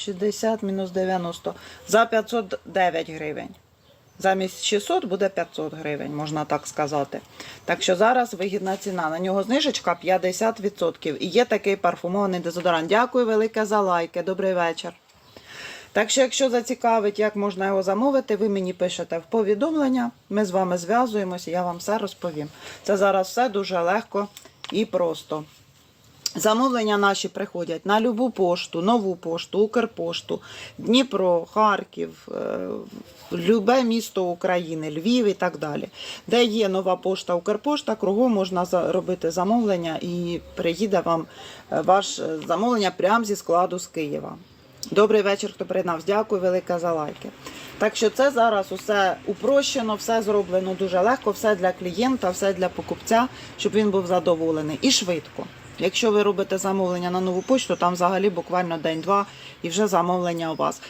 60 мінус 90. За 509 гривень. Замість 600 буде 500 гривень, можна так сказати. Так що зараз вигідна ціна. На нього знижечка 50%. І є такий парфумований дезодорант. Дякую велике за лайки. Добрий вечір. Так що, якщо зацікавить, як можна його замовити, ви мені пишете в повідомлення, ми з вами зв'язуємося, я вам все розповім. Це зараз все дуже легко і просто. Замовлення наші приходять на любу пошту, нову пошту, Укрпошту, Дніпро, Харків, е, любе місто України, Львів і так далі. Де є нова пошта, Укрпошта, кругом можна робити замовлення і приїде вам е, ваше замовлення прямо зі складу з Києва. Добрий вечір, хто приєднався. Дякую велике за лайки. Так що це зараз усе упрощено, все зроблено дуже легко, все для клієнта, все для покупця, щоб він був задоволений і швидко. Якщо ви робите замовлення на нову почту, там взагалі буквально день-два і вже замовлення у вас.